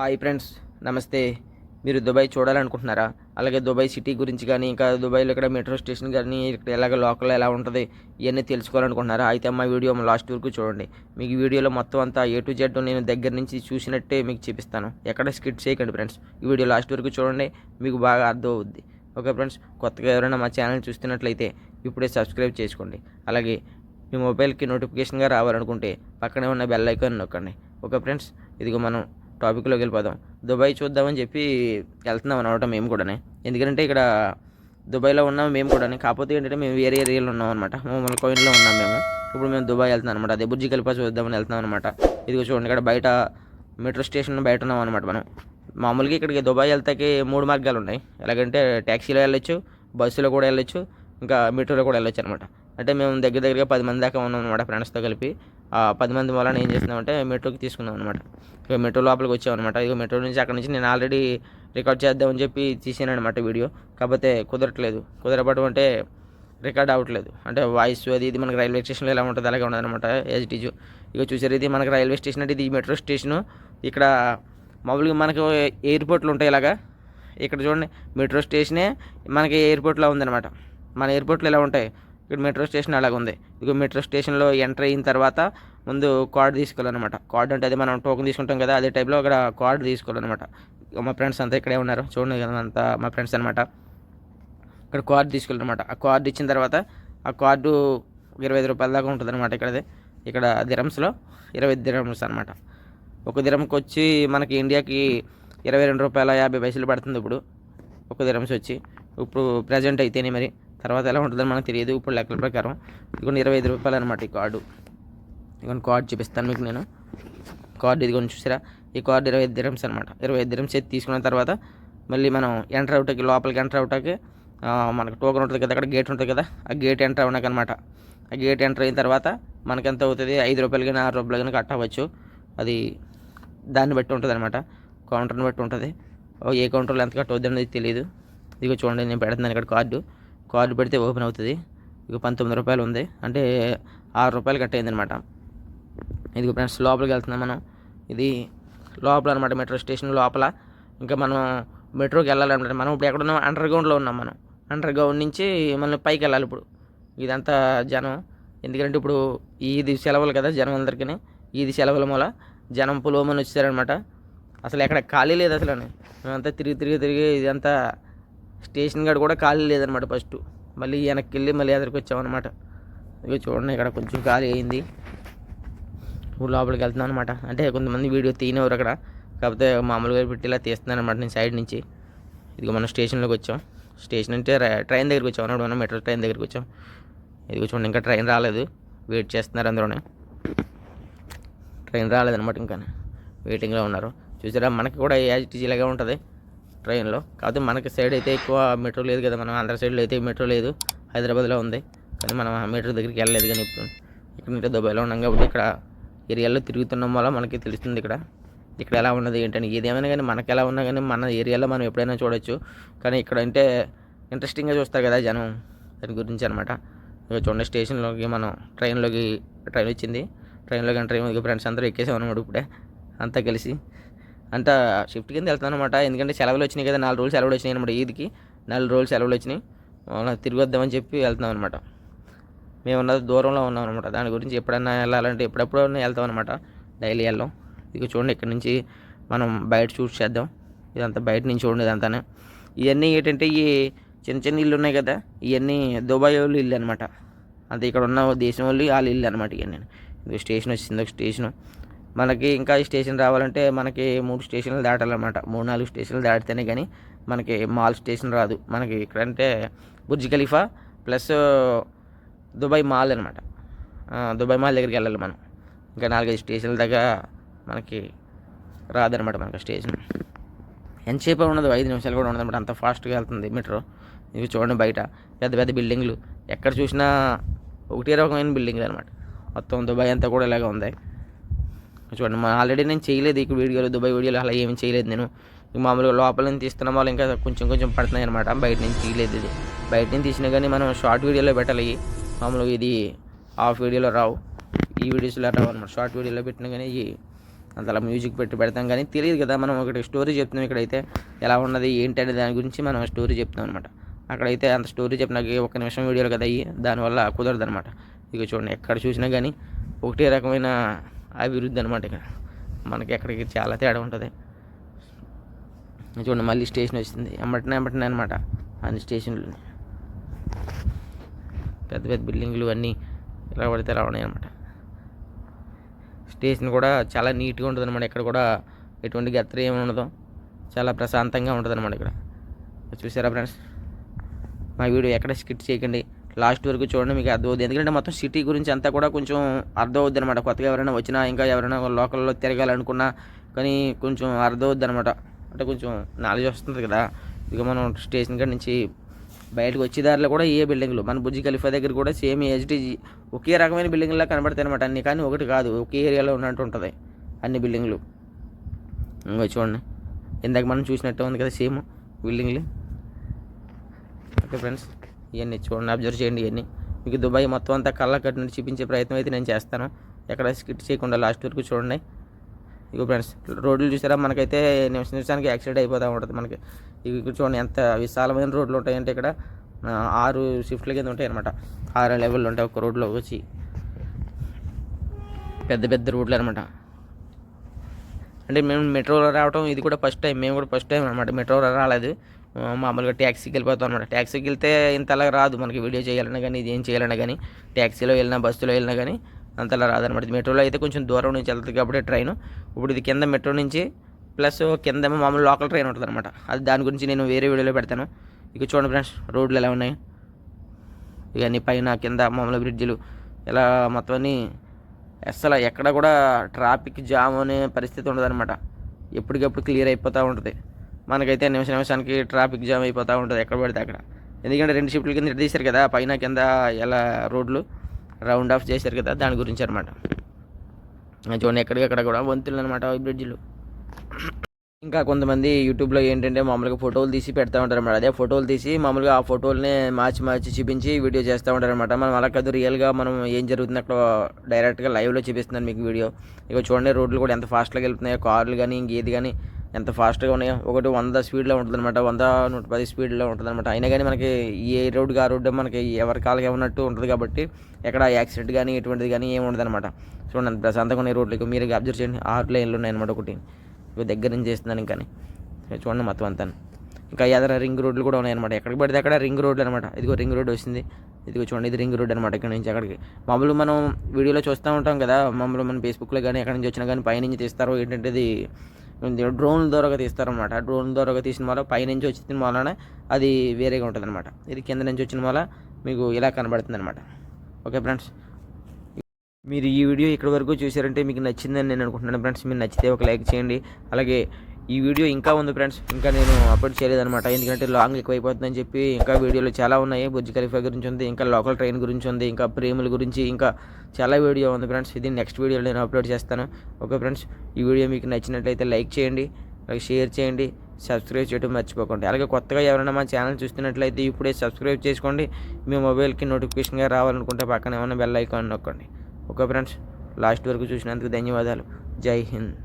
Hi friends నమస్తే. మీరు Dubai చూడాలనుకుంటున్నారా? అలాగే దుబాయ్ సిటీ గురించి కానీ ఇంకా దుబాయ్లో ఇక్కడ మెట్రో స్టేషన్ కానీ ఇక్కడ ఎలాగ లోకల్ ఎలా ఉంటుంది ఇవన్నీ తెలుసుకోవాలనుకుంటున్నారా? అయితే మా వీడియో లాస్ట్ వరకు చూడండి. మీకు వీడియోలో మొత్తం అంతా ఏ టు జెడ్ నేను దగ్గర నుంచి చూసినట్టే మీకు చూపిస్తాను. ఎక్కడ స్కిట్ చేయకండి ఫ్రెండ్స్. ఈ వీడియో లాస్ట్ వరకు చూడండి మీకు బాగా అర్థం అవుద్ది ఓకే ఫ్రెండ్స్ కొత్తగా ఎవరైనా మా ఛానల్ చూస్తున్నట్లయితే ఇప్పుడే సబ్స్క్రైబ్ చేసుకోండి. అలాగే మీ మొబైల్కి నోటిఫికేషన్గా రావాలనుకుంటే పక్కనే ఉన్న బెల్ ఐకాన్ నొక్కండి. ఓకే ఫ్రెండ్స్ ఇదిగో మనం టాపిక్లోకి వెళ్ళిపోదాం. దుబాయ్ చూద్దామని చెప్పి వెళ్తున్నాం అనమాట మేము కూడా ఎందుకంటే ఇక్కడ దుబాయ్లో ఉన్నాం మేము కూడా కాకపోతే ఏంటంటే మేము వేరే ఏరియాలో ఉన్నాం అనమాట. మమ్మల్ని కోయిన్లో ఉన్నాం మేము. ఇప్పుడు మేము దుబాయ్ వెళ్తున్నాం అనమాట. అదే బుర్జి కలిపా చూద్దామని వెళ్తున్నాం అనమాట. ఇదిగో చూడండి ఇక్కడ బయట మెట్రో స్టేషన్ బయట ఉన్నాం అనమాట మనం. మామూలుగా ఇక్కడికి దుబాయ్ వెళ్తాకి మూడు మార్గాలు ఉన్నాయి. ఎలాగంటే ట్యాక్సీలో వెళ్ళొచ్చు బస్సులో కూడా వెళ్ళొచ్చు ఇంకా మెట్రోలో కూడా వెళ్ళొచ్చు అనమాట. అంటే మేము దగ్గర దగ్గరగా పది మంది దాకా ఉన్నాం అనమాట ఫ్రెండ్స్తో కలిపి. పది మంది వలన ఏం చేసినామంటే మెట్రోకి తీసుకున్నాం అనమాట ఇక మెట్రో లోపలికి వచ్చామన్నమాట. ఇక మెట్రో నుంచి అక్కడ నుంచి నేను ఆల్రెడీ రికార్డ్ చేద్దామని చెప్పి తీసాను అనమాట వీడియో. కాకపోతే కుదరట్లేదు. కుదరపడం అంటే రికార్డ్ అవ్వట్లేదు అంటే వాయిస్ అది ఇది మనకి రైల్వే స్టేషన్లో ఎలా ఉంటుంది అలాగే ఉండదన్నమాట యాజ్ ఇట్ ఇక చూసారు ఇది మనకి రైల్వే స్టేషన్ అంటే ఇది మెట్రో స్టేషను. ఇక్కడ మామూలుగా మనకు ఎయిర్పోర్ట్లు ఉంటాయి ఇలాగా. ఇక్కడ చూడండి మెట్రో స్టేషనే మనకి ఎయిర్పోర్ట్లో ఉందన్నమాట. మన ఎయిర్పోర్ట్లు ఎలా ఉంటాయి? ఇక్కడ మెట్రో స్టేషన్ అలాగ ఉంది. ఇక మెట్రో స్టేషన్లో ఎంటర్ అయిన తర్వాత ముందు కార్డు తీసుకోవాలన్నమాట. కార్డు అంటే అది మనం టోకెన్ తీసుకుంటాం కదా అదే టైప్లో అక్కడ కార్డు తీసుకోవాలన్నమాట. మా ఫ్రెండ్స్ అంతా ఇక్కడే ఉన్నారు. చూడండి కదా అంతా మా ఫ్రెండ్స్ అనమాట ఇక్కడ కార్డు తీసుకోవాలన్నమాట ఆ కార్డు ఇచ్చిన తర్వాత ఆ కార్డు ఇరవై ఐదు రూపాయల దాకా ఉంటుంది అనమాట ఇక్కడది. ఇక్కడ దిరమ్స్లో ఇరవై దిరమ్స్ అనమాట ఒక దిరంకి వచ్చి మనకి ఇండియాకి ఇరవై రెండు రూపాయల యాభై పైసలు పడుతుంది ఇప్పుడు. ఒక దిరమ్స్ వచ్చి. ఇప్పుడు ప్రజెంట్ అయితేనే మరి. తర్వాత ఎలా ఉంటుందని మనకు తెలియదు. ఇప్పుడు లెక్కల ప్రకారం ఇదిగోండి ఇరవై ఐదు రూపాయలు అనమాట ఈ కార్డు. ఇదిగోండి కార్డు చూపిస్తాను మీకు నేను. కార్డు ఇదిగోండి చూసారా? ఈ కార్డు ఇరవై ఐదు దిరమ్స్ అనమాట ఇరవై ఐదు దిరమ్స్ తీసుకున్న తర్వాత మళ్ళీ మనం ఎంటర్ అవుటాకి లోపలికి ఎంటర్ అవుటాకి మనకు టోకెన్ ఉంటుంది కదా అక్కడ గేట్ ఉంటుంది కదా ఆ గేట్ ఎంటర్ అవ్వడానికి అనమాట ఆ గేట్ ఎంటర్ అయిన తర్వాత మనకి ఎంత అవుతుంది? ఐదు రూపాయలు కానీ ఆరు రూపాయలు కానీ కట్టవచ్చు అది దాన్ని బట్టి ఉంటుంది అనమాట కౌంటర్ని బట్టి ఉంటుంది. ఏ కౌంటర్లో ఎంత కట్టవద్దు అనేది తెలియదు. ఇదిగో చూడండి నేను పెడుతున్నాను ఇక్కడ కార్డు. కార్డు పెడితే ఓపెన్ అవుతుంది. ఇక పంతొమ్మిది రూపాయలు ఉంది. అంటే ఆరు రూపాయలు కట్ అయింది అనమాట ఇది ఫ్రెండ్స్ లోపలికి వెళ్తున్నాం మనం. ఇది లోపల అనమాట మెట్రో స్టేషన్ లోపల. ఇంకా మనం మెట్రోకి వెళ్ళాలన్నమాట. మనం ఇప్పుడు ఎక్కడ ఉన్నాం అండర్ గ్రౌండ్లో ఉన్నాం మనం. అండర్ గ్రౌండ్ నుంచి మనం పైకి వెళ్ళాలి ఇప్పుడు. ఇదంతా జనం. ఎందుకంటే ఇప్పుడు ఇది సెలవులు కదా జనం అందరికీ ఇది సెలవుల మూల జనం పులోమని వచ్చారనమాట అసలు ఎక్కడ ఖాళీ లేదు అసలు మేమంతా తిరిగి తిరిగి తిరిగి ఇదంతా స్టేషన్ కాడ కూడా ఖాళీ లేదనమాట ఫస్ట్. మళ్ళీ వెనక్కి వెళ్ళి మళ్ళీ ఎదురుకు వచ్చామన్నమాట ఇక చూడండి ఇక్కడ కొంచెం ఖాళీ అయింది. ఊరు లోపలికి వెళ్తున్నాను అనమాట అంటే కొంతమంది వీడియో తీయనివారు అక్కడ. కాకపోతే మామూలుగా పెట్టి ఇలా తీస్తున్నాను అనమాట నేను సైడ్ నుంచి. ఇదిగో మనం స్టేషన్లోకి వచ్చాం. స్టేషన్ అంటే ట్రైన్ దగ్గరికి వచ్చాం. అన్నాడు మనం మెట్రో ట్రైన్ దగ్గరికి వచ్చాం. ఇదిగో చూడండి ఇంకా ట్రైన్ రాలేదు. వెయిట్ చేస్తున్నారు అందులోనే ట్రైన్ రాలేదన్నమాట ఇంకా వెయిటింగ్లో ఉన్నారు. చూసారా? మనకి కూడా యాజిటీజీ ఇలాగే ఉంటుంది. ట్రైన్లో. కాకపోతే మనకి సైడ్ అయితే ఎక్కువ మెట్రో లేదు కదా మనం ఆంధ్ర సైడ్లో అయితే మెట్రో లేదు. హైదరాబాద్లో ఉంది. కానీ మనం ఆ మెట్రో దగ్గరికి వెళ్ళలేదు కానీ ఇప్పుడు. ఇక్కడ ఇంకా దుబాయ్లో ఉన్నాం కాబట్టి ఇక్కడ ఏరియాలో తిరుగుతున్నాం వల్ల మనకి తెలుస్తుంది ఇక్కడ. ఇక్కడ ఎలా ఉన్నది ఏంటని. ఏదేమైనా కానీ మనకి ఎలా ఉన్నా కానీ మన ఏరియాలో మనం ఎప్పుడైనా చూడొచ్చు. కానీ ఇక్కడ అంటే ఇంట్రెస్టింగ్గా చూస్తారు కదా జనం. దాని గురించి అనమాట ఇక చూడండి స్టేషన్లోకి మనం ట్రైన్లోకి ట్రైన్ వచ్చింది. ట్రైన్లోకి ట్రైన్ ఫ్రెండ్స్ అందరూ ఎక్కేసాం అనమాట ఇప్పుడే. అంతా కలిసి. అంత షిఫ్ట్ కింద వెళ్తాను అనమాట ఎందుకంటే సెలవులు వచ్చినాయి కదా నాలుగు రోజులు సెలవులు వచ్చినాయి అనమాట ఈద్కి. నాలుగు రోజులు సెలవులు వచ్చినాయి. అవునా, తిరిగి వద్దామని చెప్పి వెళ్తున్నాం అనమాట మేము ఉన్నది దూరంలో ఉన్నాం అనమాట దాని గురించి ఎప్పుడైనా వెళ్ళాలంటే ఎప్పుడెప్పుడు వెళ్తాం అనమాట డైలీ వెళ్ళాం. ఇక చూడండి ఇక్కడ నుంచి మనం బయట చూసి చేద్దాం. ఇదంతా బయట నుంచి చూడండి ఇదంతానే. ఇవన్నీ ఏంటంటే ఈ చిన్న చిన్న ఇల్లు ఉన్నాయి కదా ఇవన్నీ దుబాయ్ వాళ్ళు ఇల్లు అనమాట అంతే ఇక్కడ ఉన్న దేశం వాళ్ళు వాళ్ళ ఇల్లు అనమాట ఇవన్నీ. ఇది స్టేషన్ వచ్చింది ఒక స్టేషను. మనకి ఇంకా ఈ స్టేషన్ రావాలంటే మనకి మూడు స్టేషన్లు దాటాలన్నమాట. మూడు నాలుగు స్టేషన్లు దాటితేనే కానీ మనకి మాల్ స్టేషన్ రాదు. మనకి ఇక్కడ అంటే Burj Khalifa plus Dubai mall అనమాట దుబాయ్ మాల్ దగ్గరికి వెళ్ళాలి మనం. ఇంకా నాలుగైదు స్టేషన్ల దగ్గర మనకి రాదనమాట మనకి స్టేషన్. ఎంతసేపు ఉండదు? ఐదు నిమిషాలు కూడా ఉండదు అనమాట అంత ఫాస్ట్గా వెళ్తుంది మెట్రో. ఇవి చూడండి బయట. పెద్ద పెద్ద బిల్డింగ్లు. ఎక్కడ చూసినా ఒకటే రకమైన బిల్డింగ్లు అనమాట మొత్తం దుబాయ్ అంతా కూడా ఇలాగే ఉంది. చూడండి మా ఆల్రెడీ నేను చేయలేదు ఈ వీడియోలు దుబాయ్ వీడియోలు అలా ఏమి చేయలేదు నేను. మామూలుగా లోపల నుంచి తీస్తున్న వాళ్ళు ఇంకా కొంచెం కొంచెం పడుతున్నాయి అనమాట బయట నుంచి తీయలేదు ఇది. బయట నుంచి తీసినా కానీ మనం షార్ట్ వీడియోలో పెట్టాలి. మామూలుగా ఇది హాఫ్ వీడియోలో రావు. ఈ వీడియోస్లో రావు అనమాట షార్ట్ వీడియోలో పెట్టినా కానీ అంతలా మ్యూజిక్ పెట్టి పెడతాం కానీ తెలియదు కదా మనం ఒకటి స్టోరీ చెప్తున్నాం ఇక్కడైతే ఎలా ఉన్నది ఏంటి అనే దాని గురించి మనం స్టోరీ చెప్తాం అనమాట అక్కడైతే అంత స్టోరీ చెప్పినాక ఒక నిమిషం వీడియోలు కదా అయ్యి దానివల్ల కుదరదు అనమాట ఇక చూడండి ఎక్కడ చూసినా కానీ ఒకటే రకమైన అభివృద్ధి అనమాట ఇక్కడ. మనకి ఎక్కడికి చాలా తేడా ఉంటుంది. చూడండి మళ్ళీ స్టేషన్ వచ్చింది ఎమ్మటినే ఎమ్మటినే అనమాట అన్ని స్టేషన్లు పెద్ద పెద్ద బిల్డింగ్లు అన్నీ ఇలా పడితే ఎలా ఉన్నాయి అనమాట స్టేషన్ కూడా చాలా నీట్గా ఉంటుంది అనమాట ఇక్కడ కూడా ఎటువంటి గత్తర ఏమి ఉండదు. చాలా ప్రశాంతంగా ఉంటుంది అనమాట ఇక్కడ. చూసారా ఫ్రెండ్స్? మా వీడియో ఎక్కడ స్కిట్ చేయకండి. లాస్ట్ వరకు చూడండి మీకు అర్థమవుతుంది ఎందుకంటే మొత్తం సిటీ గురించి అంతా కూడా కొంచెం అర్థమవుద్ది అనమాట. కొత్తగా ఎవరైనా వచ్చినా ఇంకా ఎవరైనా లోకల్లో తిరగాలనుకున్నా కానీ కొంచెం అర్థమవుద్ది అనమాట. అంటే కొంచెం నాలెడ్జ్ వస్తుంది కదా. ఇక మనం స్టేషన్ కాడ నుంచి బయటకు వచ్చే దారిలో కూడా ఏ బిల్డింగ్లు. మన బుజ్జి ఖలీఫా దగ్గర కూడా సేమ్ హెచ్డిజి ఒకే రకమైన బిల్డింగ్లా కనబడతాయి అనమాట. అన్ని కానీ ఒకటి కాదు ఒకే ఏరియాలో ఉన్నట్టు ఉంటుంది అన్ని బిల్డింగ్లు. ఇంకా చూడండి. ఇందాక మనం చూసినట్టు ఉంది కదా సేమ్ బిల్డింగ్లు. Okay friends. ఇవన్నీ చూడండి అబ్జర్వ్ చేయండి ఇవన్నీ. మీకు దుబాయ్ మొత్తం అంతా కళ్ళ కట్టినట్టు చూపించే ప్రయత్నం అయితే నేను చేస్తాను. ఎక్కడ స్కిట్ చేయకుండా లాస్ట్ వరకు చూడండి. ఇగో ఫ్రెండ్స్ రోడ్లు చూసారా? మనకైతే నిమిషం నిమిషానికి యాక్సిడెంట్ అయిపోతూ ఉంటుంది మనకి. ఇవి చూడండి ఎంత విశాలమైన రోడ్లు ఉంటాయంటే ఇక్కడ ఆరు షిఫ్ట్ల కింద ఉంటాయి అనమాట ఆరు లెవెల్ ఉంటాయి ఒక రోడ్లో వచ్చి. పెద్ద పెద్ద రోడ్లు అనమాట అంటే మేము మెట్రోలో రావడం ఇది కూడా ఫస్ట్ టైం మేము కూడా ఫస్ట్ టైం అనమాట మెట్రోలో రాలేదు. మామూలుగా ట్యాక్సీకి వెళ్ళిపోతాం అనమాట ట్యాక్సీకి వెళ్తే ఇంతలా రాదు మనకి వీడియో చేయాలన్నా కానీ ఇది ఏం చేయాలన్నా కానీ ట్యాక్సీలో వెళ్ళినా బస్సులో వెళ్ళినా కానీ అంతలా రాదనమాట మెట్రోలో అయితే కొంచెం దూరం నుంచి వెళ్తుంది కాబట్టి ట్రైన్. ఇప్పుడు ఇది కింద మెట్రో నుంచి ప్లస్ కింద మామూలు లోకల్ ట్రైన్ ఉంటుంది అనమాట అది దాని గురించి నేను వేరే వీడియోలో పెడతాను. ఇక చూడండి ఫ్రెండ్స్ రోడ్లు ఎలా ఉన్నాయి? ఇవన్నీ పైన కింద మామూలు బ్రిడ్జిలు ఇలా మొత్తం అన్నీ అసలు ఎక్కడ కూడా ట్రాఫిక్ జామ్ అనే పరిస్థితి ఉండదన్నమాట. ఎప్పటికప్పుడు క్లియర్ అయిపోతూ ఉంటుంది. మనకైతే నిమిష నిమిషానికి ట్రాఫిక్ జామ్ అయిపోతూ ఉంటుంది. ఎక్కడ పడితే అక్కడ. ఎందుకంటే రెండు షిఫ్ట్ల కింద తీశారు కదా పైన కింద ఎలా రోడ్లు రౌండ్ ఆఫ్ చేశారు కదా దాని గురించి అనమాట చూడండి ఎక్కడికక్కడ కూడా వంతులు అనమాట బ్రిడ్జిలు. ఇంకా కొంతమంది యూట్యూబ్లో ఏంటంటే మామూలుగా ఫోటోలు తీసి పెడతా ఉంటారు అన్నమాట అదే ఫోటోలు తీసి మామూలుగా ఆ ఫోటోల్ని మార్చి మార్చి చూపించి వీడియో చేస్తూ ఉంటారు అనమాట మనం అలా కాదు రియల్గా మనం ఏం జరుగుతుంది అక్కడ డైరెక్ట్గా లైవ్లో చూపిస్తున్నాను మీకు వీడియో. ఇక చూడండి రోడ్లు కూడా ఎంత ఫాస్ట్గా వెళ్తున్నాయో కార్లు కానీ ఇంకేది కానీ ఎంత ఫాస్ట్గా ఉన్నాయో. ఒకటి వంద స్పీడ్లో ఉంటుందన్నమాట. వంద నూట పది స్పీడ్లో ఉంటుందన్నమాట. అయినా కానీ మనకి ఏ రోడ్ ఆ రోడ్డు మనకి ఎవరి కాళ్ళకి ఉన్నట్టు ఉంటుంది కాబట్టి ఎక్కడ యాక్సిడెంట్ కానీ ఎటువంటిది కానీ ఏమి ఉండదన్నమాట. చూడండి అంత ప్రశాంతంగా ఉన్నాయి రోడ్లు. ఇక మీరు అబ్జర్వ్ చేయండి. ఆరు లైన్లు ఉన్నాయి అనమాట ఒకటి. ఇవి దగ్గర నుంచి చేస్తున్నాను ఇంకా చూడండి మొత్తం అంతా. ఇంకా ఏదైనా రింగ్ రోడ్లు కూడా ఉన్నాయన్నమాట ఎక్కడికి పడితే అక్కడ రింగ్ రోడ్లు అనమాట ఇదిగో రింగ్ రోడ్ వచ్చింది. ఇదిగో చూడండి ఇది రింగ్ రోడ్ అనమాట ఇక్కడ నుంచి అక్కడికి. మామూలు మనం వీడియోలో చూస్తూ ఉంటాం కదా. మామూలు మనం ఫేస్బుక్లో కానీ ఎక్కడి నుంచి వచ్చినా కానీ పైనుంచి తీస్తారు. ఏంటంటే ఇది డ్రోన్ ద్వారా తీస్తారనమాట డ్రోన్ ద్వారా తీసిన వల్ల పైనుంచి వచ్చిన వలన అది వేరేగా ఉంటుంది అనమాట ఇది కింద నుంచి వచ్చిన వల్ల మీకు ఇలా కనబడుతుంది అనమాట ఓకే ఫ్రెండ్స్? మీరు ఈ వీడియో ఇక్కడి వరకు చూసారంటే మీకు నచ్చిందని నేను అనుకుంటున్నాను. ఫ్రెండ్స్ మీరు నచ్చితే ఒక లైక్ చేయండి. అలాగే ఈ వీడియో ఇంకా ఉంది ఫ్రెండ్స్. ఇంకా నేను అప్లోడ్ చేయలేదనమాట ఎందుకంటే లాంగ్ ఎక్కువైపోతుందని చెప్పి ఇంకా వీడియోలు చాలా ఉన్నాయి. బుజ్జి ఖలీఫా గురించి ఉంది ఇంకా లోకల్ ట్రైన్ గురించి ఉంది ఇంకా ప్రేముల గురించి ఇంకా చాలా వీడియో ఉంది ఫ్రెండ్స్. ఇది నెక్స్ట్ వీడియోలో నేను అప్లోడ్ చేస్తాను. ఓకే ఫ్రెండ్స్ ఈ వీడియో మీకు నచ్చినట్లయితే లైక్ చేయండి అలాగే షేర్ చేయండి సబ్స్క్రైబ్ చేయడం మర్చిపోకండి. అలాగే కొత్తగా ఎవరైనా మా ఛానల్ చూస్తున్నట్లయితే ఇప్పుడే సబ్స్క్రైబ్ చేసుకోండి. మీ మొబైల్కి నోటిఫికేషన్గా రావాలనుకుంటే పక్కన ఏమైనా బెల్ ఐకాన్ నొక్కండి. ఓకే ఫ్రెండ్స్ లాస్ట్ వరకు చూసినందుకు ధన్యవాదాలు. జై హింద్.